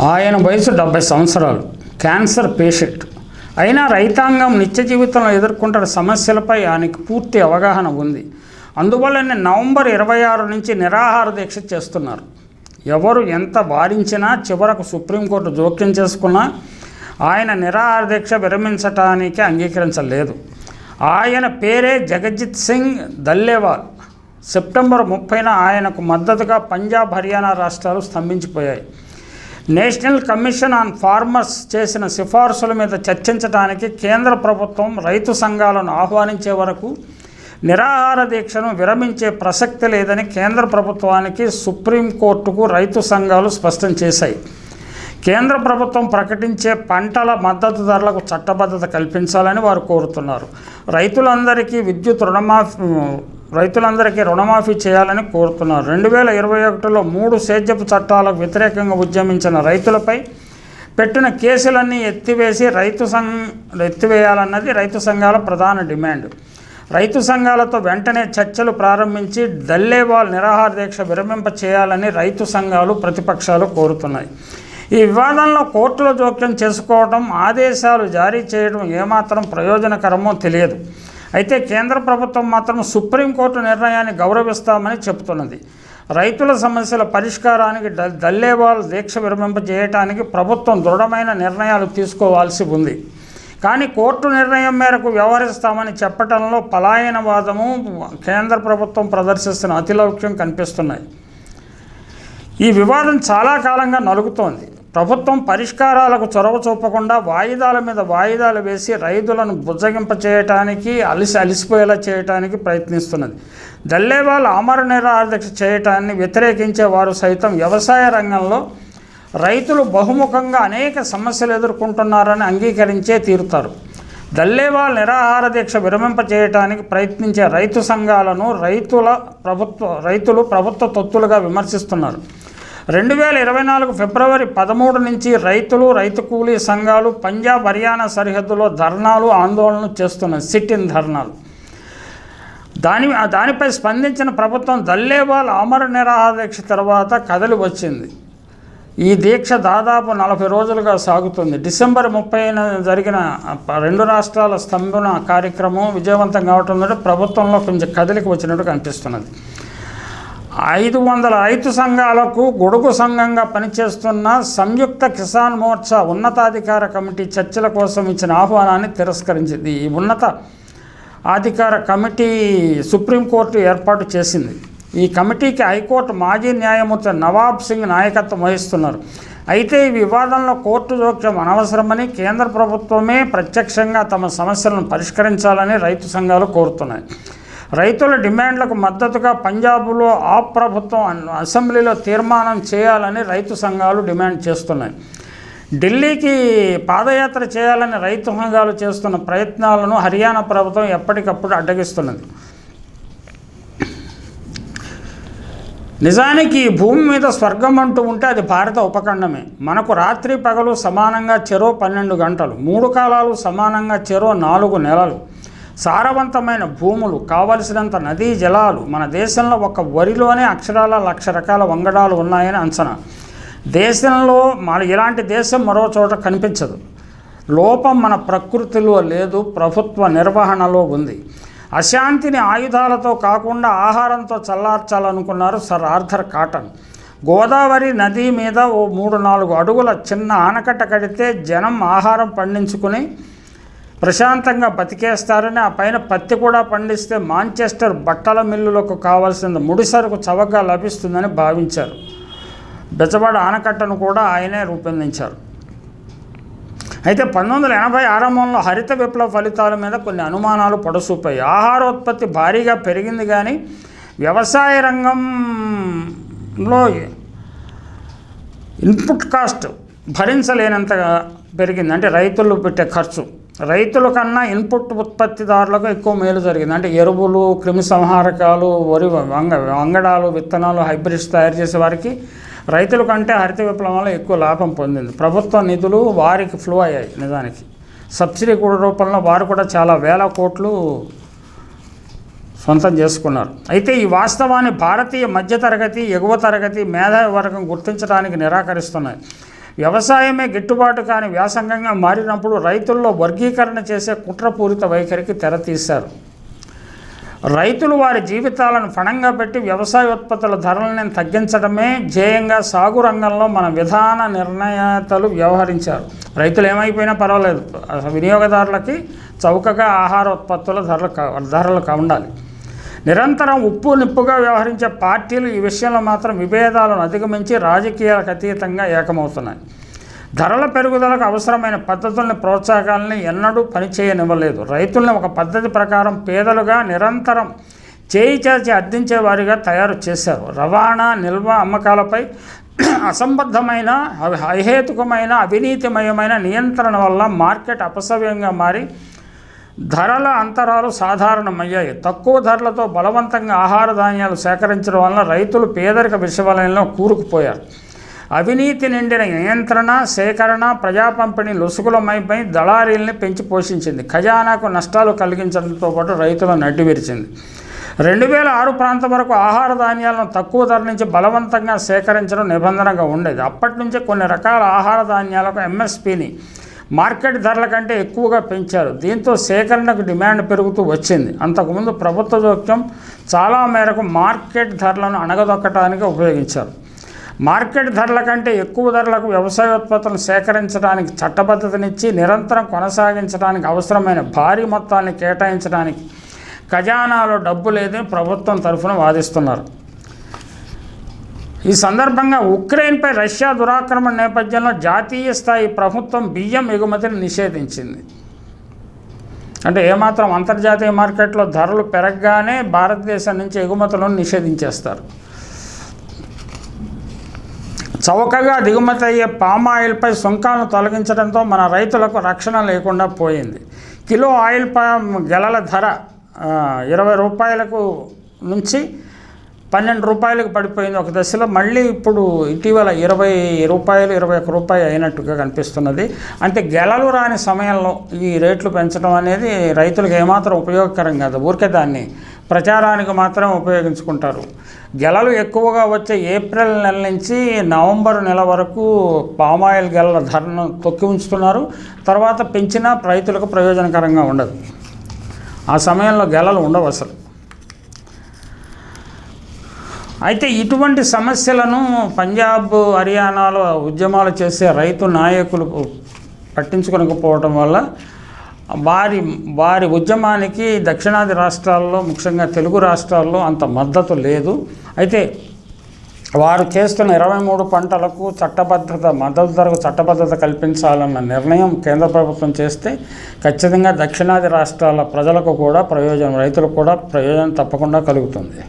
ఆయన వయసు డెబ్బై సంవత్సరాలు. Cancer patient. అయినా రైతాంగం నిత్య జీవితంలో ఎదుర్కొంటున్న సమస్యలపై ఆయనకు పూర్తి అవగాహన ఉంది. అందువల్లనే నవంబర్ ఇరవై ఆరు నుంచి నిరాహార దీక్ష చేస్తున్నారు. ఎవరు ఎంత వారించినా చివరకు సుప్రీంకోర్టు జోక్యం చేసుకున్నా ఆయన నిరాహార దీక్ష విరమించటానికి అంగీకరించలేదు. ఆయన పేరే జగజిత్ సింగ్ దల్లేవాల్. సెప్టెంబర్ ముప్పైన ఆయనకు మద్దతుగా పంజాబ్ హర్యానా రాష్ట్రాలు స్తంభించిపోయాయి. నేషనల్ కమిషన్ ఆన్ ఫార్మర్స్ చేసిన సిఫార్సుల మీద చర్చించడానికి కేంద్ర ప్రభుత్వం రైతు సంఘాలను ఆహ్వానించే వరకు నిరాహార దీక్షను విరమించే ప్రసక్తి లేదని కేంద్ర ప్రభుత్వానికి సుప్రీంకోర్టుకు రైతు సంఘాలు స్పష్టం చేశాయి. కేంద్ర ప్రభుత్వం ప్రకటించే పంటల మద్దతు ధరలకు చట్టబద్ధత కల్పించాలని వారు కోరుతున్నారు. రైతులందరికీ విద్యుత్ రుణమాఫీ రైతులందరికీ రుణమాఫీ చేయాలని కోరుతున్నారు. రెండు వేల ఇరవై ఒకటిలో మూడు సేద్యపు చట్టాలకు వ్యతిరేకంగా ఉద్యమించిన రైతులపై పెట్టిన కేసులన్నీ ఎత్తివేసి రైతు సంఘ ఎత్తివేయాలన్నది రైతు సంఘాల ప్రధాన డిమాండ్. రైతు సంఘాలతో వెంటనే చర్చలు ప్రారంభించి దల్లేవాల్ నిరాహార దీక్ష విరమింప చేయాలని రైతు సంఘాలు ప్రతిపక్షాలు కోరుతున్నాయి. ఈ వివాదంలో కోర్టులో జోక్యం చేసుకోవడం ఆదేశాలు జారీ చేయడం ఏమాత్రం ప్రయోజనకరమో తెలియదు. అయితే కేంద్ర ప్రభుత్వం మాత్రం సుప్రీంకోర్టు నిర్ణయాన్ని గౌరవిస్తామని చెబుతున్నది. రైతుల సమస్యల పరిష్కారానికి దల్లేవాళ్ళు దీక్ష విరమింపజేయటానికి ప్రభుత్వం దృఢమైన నిర్ణయాలు తీసుకోవాల్సి ఉంది. కానీ కోర్టు నిర్ణయం మేరకు వ్యవహరిస్తామని చెప్పడంలో పలాయనవాదము కేంద్ర ప్రభుత్వం ప్రదర్శిస్తున్న అతిలౌక్యం కనిపిస్తున్నాయి. ఈ వివాదం చాలా కాలంగా నలుగుతోంది. ప్రభుత్వం పరిష్కారాలకు చొరవ చూపకుండా వాయిదాల మీద వాయిదాలు వేసి రైతులను బుజ్జగింప చేయటానికి అలిసి అలిసిపోయేలా చేయటానికి ప్రయత్నిస్తున్నది. దల్లేవాల్ అమర నిరాదీక్ష చేయటాన్ని వ్యతిరేకించే వారు సైతం వ్యవసాయ రంగంలో రైతులు బహుముఖంగా అనేక సమస్యలు ఎదుర్కొంటున్నారని అంగీకరించే తీరుతారు. దల్లేవాల్ నిరాహార దీక్ష విరమింప చేయటానికి ప్రయత్నించే రైతు సంఘాలను రైతుల ప్రభుత్వ రైతులు ప్రభుత్వ తొత్తులుగా విమర్శిస్తున్నారు. రెండు వేల ఇరవై నాలుగు ఫిబ్రవరి పదమూడు నుంచి రైతులు రైతు కూలీ సంఘాలు పంజాబ్ హర్యానా సరిహద్దులో ధర్నాలు ఆందోళనలు చేస్తున్నాయి. సిట్ ఇన్ ధర్నాలు. దాని దానిపై స్పందించిన ప్రభుత్వం దల్లేవాల్ అమర నిరాహార దీక్ష తర్వాత కదలి వచ్చింది. ఈ దీక్ష దాదాపు నలభై రోజులుగా సాగుతుంది. డిసెంబర్ ముప్పైన జరిగిన రెండు రాష్ట్రాల స్తంభన కార్యక్రమం విజయవంతం కావటం ప్రభుత్వంలో కొంచెం కదలిక వచ్చినట్టు కనిపిస్తున్నది. ఐదు వందల రైతు సంఘాలకు గొడుగు సంఘంగా పనిచేస్తున్న సంయుక్త కిసాన్ మోర్చా ఉన్నతాధికార కమిటీ చర్చల కోసం ఇచ్చిన ఆహ్వానాన్ని తిరస్కరించింది. ఈ ఉన్నత అధికార కమిటీ సుప్రీంకోర్టు ఏర్పాటు చేసింది. ఈ కమిటీకి హైకోర్టు మాజీ న్యాయమూర్తి నవాబ్ సింగ్ నాయకత్వం వహిస్తున్నారు. అయితే ఈ వివాదంలో కోర్టు జోక్యం అనవసరమని కేంద్ర ప్రభుత్వమే ప్రత్యక్షంగా తమ సమస్యలను పరిష్కరించాలని రైతు సంఘాలు కోరుతున్నాయి. రైతుల డిమాండ్లకు మద్దతుగా పంజాబ్లో ఆ ప్రభుత్వం అసెంబ్లీలో తీర్మానం చేయాలని రైతు సంఘాలు డిమాండ్ చేస్తున్నాయి. ఢిల్లీకి పాదయాత్ర చేయాలని రైతు సంఘాలు చేస్తున్న ప్రయత్నాలను హర్యానా ప్రభుత్వం ఎప్పటికప్పుడు అడ్డగిస్తున్నది. నిజానికి ఈ భూమి మీద స్వర్గం అంటూ ఉంటే అది భారత ఉపఖండమే. మనకు రాత్రి పగలు సమానంగా చెరో పన్నెండు గంటలు మూడు కాలాలు సమానంగా చెరో నాలుగు నెలలు. సారవంతమైన భూములు కావలసినంత నదీ జలాలు మన దేశంలో ఒక వరిలోనే అక్షరాల లక్ష రకాల వంగడాలు ఉన్నాయని అంచనా. దేశంలో మన ఇలాంటి దేశం మరో చోట కనిపించదు. లోపం మన ప్రకృతిలో లేదు ప్రభుత్వ నిర్వహణలో ఉంది. అశాంతిని ఆయుధాలతో కాకుండా ఆహారంతో చల్లార్చాలనుకున్నారు సర్ ఆర్థర్ కాటన్. గోదావరి నది మీద ఓ మూడు నాలుగు అడుగుల చిన్న ఆనకట్ట కడితే జనం ఆహారం పండించుకుని ప్రశాంతంగా బతికేస్తారని ఆ పైన పత్తి కూడా పండిస్తే మాంచెస్టర్ బట్టల మిల్లులకు కావాల్సిన ముడిసరుకు చవకగా లభిస్తుందని భావించారు. బెజవాడ ఆనకట్టను కూడా ఆయనే రూపొందించారు. అయితే పంతొమ్మిది వందల ఎనభై ఆరంభంలో హరిత విప్లవ ఫలితాల మీద కొన్ని అనుమానాలు పొడసూపాయి. ఆహారోత్పత్తి భారీగా పెరిగింది కానీ వ్యవసాయ రంగంలో ఇన్పుట్ కాస్ట్ భరించలేనంతగా పెరిగింది. అంటే రైతులు పెట్టే ఖర్చు. రైతుల కన్నా ఇన్పుట్ ఉత్పత్తిదారులకు ఎక్కువ మేలు జరిగింది. అంటే ఎరువులు క్రిమి సంహారకాలు వరి వంగ వంగడాలు విత్తనాలు హైబ్రిడ్స్ తయారు చేసే వారికి రైతుల కంటే హరిత విప్లవంలో ఎక్కువ లాభం పొందింది. ప్రభుత్వ నిధులు వారికి ఫ్లో అయ్యాయి నిజానికి. సబ్సిడీ కూడా రూపంలో వారు కూడా చాలా వేల కోట్లు సొంతం చేసుకున్నారు. అయితే ఈ వాస్తవాన్ని భారతీయ మధ్యతరగతి ఎగువ తరగతి మేధావి వర్గం గుర్తించడానికి నిరాకరిస్తున్నాయి. వ్యవసాయమే గిట్టుబాటు కాని వ్యాసంగంగా మారినప్పుడు రైతుల్లో వర్గీకరణ చేసే కుట్రపూరిత వైఖరికి తెరతీశారు రైతులు వారి జీవితాలను ఫణంగా పెట్టి వ్యవసాయ ఉత్పత్తుల ధరలను తగ్గించడమే ధ్యేయంగా సాగు రంగంలో మన విధాన నిర్ణయతలు వ్యవహరించారు. రైతులు ఏమైపోయినా పర్వాలేదు. వినియోగదారులకి చౌకగా ఆహార ఉత్పత్తుల ధరలు ధరలు కా- ఉండాలి. నిరంతరం ఉప్పు నిప్పుగా వ్యవహరించే పార్టీలు ఈ విషయంలో మాత్రం విభేదాలను అధిగమించి రాజకీయాలకు అతీతంగా ఏకమవుతున్నాయి. ధరల పెరుగుదలకు అవసరమైన పద్ధతుల్ని ప్రోత్సాహకాలని ఎన్నడూ పనిచేయనివ్వలేదు. రైతుల్ని ఒక పద్ధతి ప్రకారం పేదలుగా నిరంతరం చేయి చేర్చి అర్థించే వారిగా తయారు చేశారు. రవాణా నిల్వ అమ్మకాలపై అసంబద్ధమైన అహేతుకమైన అవినీతిమయమైన నియంత్రణ వల్ల మార్కెట్ అపసవ్యంగా మారి ధరల అంతరాలు సాధారణమయ్యాయి. తక్కువ ధరలతో బలవంతంగా ఆహార ధాన్యాలు సేకరించడం వలన రైతులు పేదరిక విషవలయంలో కూరుకుపోయారు. అవినీతి నిండిన నియంత్రణ సేకరణ ప్రజా పంపిణీ లొసుగులమైపై దళారీల్ని పెంచి పోషించింది. ఖజానాకు నష్టాలు కలిగించడంతో పాటు రైతులను అడ్డువిరిచింది రెండు వేల ఆరు ప్రాంతం వరకు ఆహార ధాన్యాలను తక్కువ ధర నుంచి బలవంతంగా సేకరించడం నిబంధనగా ఉండేది. అప్పటి నుంచే కొన్ని రకాల ఆహార ధాన్యాలకు ఎంఎస్పిని మార్కెట్ ధరల కంటే ఎక్కువగా పెంచారు. దీంతో సేకరణకు డిమాండ్ పెరుగుతూ వచ్చింది. అంతకుముందు ప్రభుత్వ జోక్యం చాలా మేరకు మార్కెట్ ధరలను అణగదొక్కడానికి ఉపయోగించారు. మార్కెట్ ధరల కంటే ఎక్కువ ధరలకు వ్యవసాయ ఉత్పత్తులను సేకరించడానికి చట్టబద్ధతనిచ్చి నిరంతరం కొనసాగించడానికి అవసరమైన భారీ మొత్తాన్ని కేటాయించడానికి ఖజానాలో డబ్బు లేదని ప్రభుత్వం తరఫున వాదిస్తున్నారు. ఈ సందర్భంగా ఉక్రెయిన్పై రష్యా దురాక్రమణ నేపథ్యంలో జాతీయ స్థాయి ప్రభుత్వం బియ్యం ఎగుమతిని నిషేధించింది. అంటే ఏమాత్రం అంతర్జాతీయ మార్కెట్లో ధరలు పెరగగానే భారతదేశం నుంచి ఎగుమతులను నిషేధించేస్తారు. చౌకగా దిగుమతి అయ్యే పామ్ ఆయిల్పై సుంకాలను తొలగించడంతో మన రైతులకు రక్షణ లేకుండా పోయింది. కిలో ఆయిల్ పామ్ గెలల ధర ఇరవై రూపాయలకు నుంచి పన్నెండు రూపాయలకు పడిపోయింది ఒక దశలో. మళ్ళీ ఇప్పుడు ఇటీవల ఇరవై రూపాయలు ఇరవై ఒక్క రూపాయి అయినట్టుగా కనిపిస్తున్నది. అంటే గెలలు రాని సమయంలో ఈ రేట్లు పెంచడం అనేది రైతులకు ఏమాత్రం ఉపయోగకరం కాదు. ఊరికే దాన్ని ప్రచారానికి మాత్రం ఉపయోగించుకుంటారు. గెలలు ఎక్కువగా వచ్చే ఏప్రిల్ నెల నుంచి నవంబర్ నెల వరకు పామాయిల్ గెలల ధరను తొక్కి ఉంచుతున్నారు. తర్వాత పెంచినా రైతులకు ప్రయోజనకరంగా ఉండదు. ఆ సమయంలో గెలలు ఉండవు అసలు. అయితే ఇటువంటి సమస్యలను పంజాబ్ హర్యానాలో ఉద్యమాలు చేసే రైతు నాయకులు పట్టించుకోకపోవడం వల్ల వారి వారి ఉద్యమానికి దక్షిణాది రాష్ట్రాల్లో ముఖ్యంగా తెలుగు రాష్ట్రాల్లో అంత మద్దతు లేదు. అయితే వారు చేస్తున్న ఇరవై మూడు పంటలకు చట్టబద్ధత మద్దతు ధరకు చట్టబద్ధత కల్పించాలన్న నిర్ణయం కేంద్ర ప్రభుత్వం చేస్తే ఖచ్చితంగా దక్షిణాది రాష్ట్రాల ప్రజలకు కూడా ప్రయోజనం రైతులకు కూడా ప్రయోజనం తప్పకుండా కలుగుతుంది.